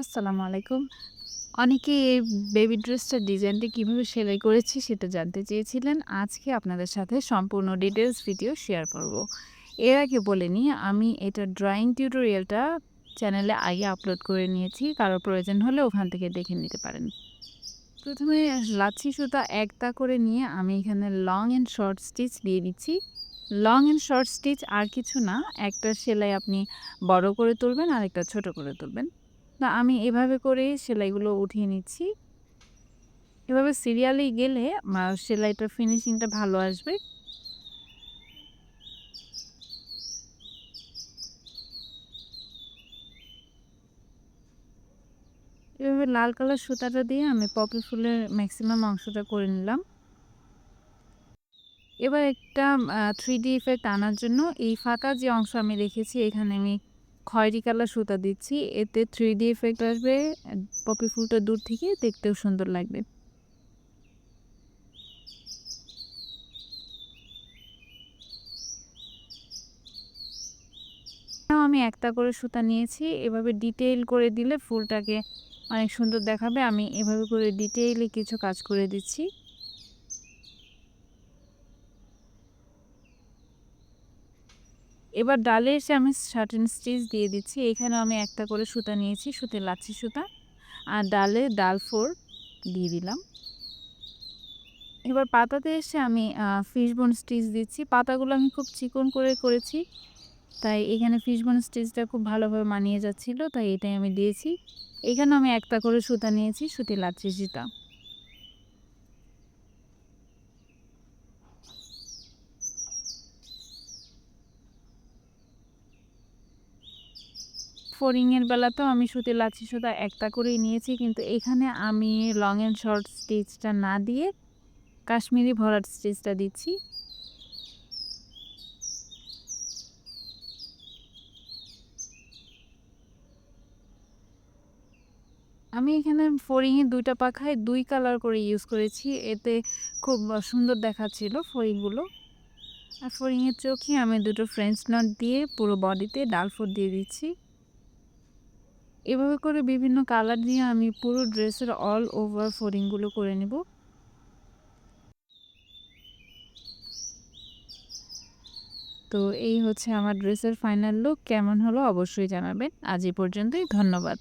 আসসালামু আলাইকুম। অনেকে এই বেবি ড্রেসটার ডিজাইনটা কীভাবে সেলাই করেছি সেটা জানতে চেয়েছিলেন। আজকে আপনাদের সাথে সম্পূর্ণ ডিটেলস ভিডিও শেয়ার করব। এর আগে বলে নিই আমি এটা ড্রয়িং টিউটোরিয়ালটা চ্যানেলে আগে আপলোড করে নিয়েছি। কারও প্রয়োজন হলে ওখান থেকে দেখে নিতে পারেন। প্রথমে লাচ্ছি সুতা একটা করে নিয়ে আমি এখানে লং অ্যান্ড শর্ট স্টিচ দিয়ে দিচ্ছি। লং অ্যান্ড শর্ট স্টিচ আর কিছু না, একটা সেলাই আপনি বড় করে তুলবেন আর একটা ছোট করে তুলবেন। না, আমি এভাবে করেই সেলাইগুলো উঠিয়ে নিচ্ছি। এভাবে সিরিয়ালি গেলে সেলাইটার ফিনিশিংটা ভালো আসবে। এভাবে লাল কালার সুতাটা দিয়ে আমি পপি ফুলের ম্যাক্সিমাম অংশটা করে নিলাম। এবার একটা আ 3D ইফেক্ট আনার জন্য এই ফাঁকা যে অংশ আমি রেখেছি, এখানে আমি খয়েরি কালার সুতা দিচ্ছি। এতে 3D ইফেক্ট আসবে। অ্যা পপি ফুলটা দূর থেকে দেখতেও সুন্দর লাগবে। আমি একটা করে সুতা নিয়েছি। এভাবে ডিটেইল করে দিলে ফুলটাকে অনেক সুন্দর দেখাবে। আমি এভাবে করে ডিটেইলে কিছু কাজ করে দিচ্ছি। এবার ডালে এসে আমি শার্টেন স্টিচ দিয়ে দিচ্ছি। এখানেও আমি একটা করে সুতা নিয়েছি, সুতে লাচ্ছি সুতা। আর ডালে ডাল 4 দিয়ে দিলাম। এবার পাতাতে এসে আমি ফিশবোন স্টিচ দিচ্ছি। পাতাগুলো আমি খুব চিকন করে করেছি। তাই এখানে ফিশবোন স্টিচটা খুব ভালোভাবে মানিয়ে যাচ্ছিল। তাই এটাই আমি দিয়েছি। এখানেও আমি একটা করে সুতা নিয়েছি, সুতির লাচ্ছি সুতা। ফড়িং এর বেলাতেও আমি সুতির লাচ্ছি সুতা একটা করেই নিয়েছি। কিন্তু এখানে আমি লং অ্যান্ড শর্ট স্টিচটা না দিয়ে কাশ্মীরি ভরাট স্টিচটা দিচ্ছি। আমি এখানে ফড়িং এর ২ টা পাখায় দুই কালার করে ইউজ করেছি। এতে খুব সুন্দর দেখাচ্ছিল ফড়িংগুলো। আর ফড়িং এর চোখে আমি দুটো ফ্রেঞ্চ নট দিয়ে পুরো বডিতে ডাল 4 দিয়ে দিচ্ছি। এভাবে করে বিভিন্ন কালার দিয়ে আমি পুরো ড্রেসের অল ওভার ফোরিংগুলো করে নেব। তো এই হচ্ছে আমার ড্রেসের ফাইনাল লুক। কেমন হলো অবশ্যই জানাবেন। আজ এই পর্যন্তই। ধন্যবাদ।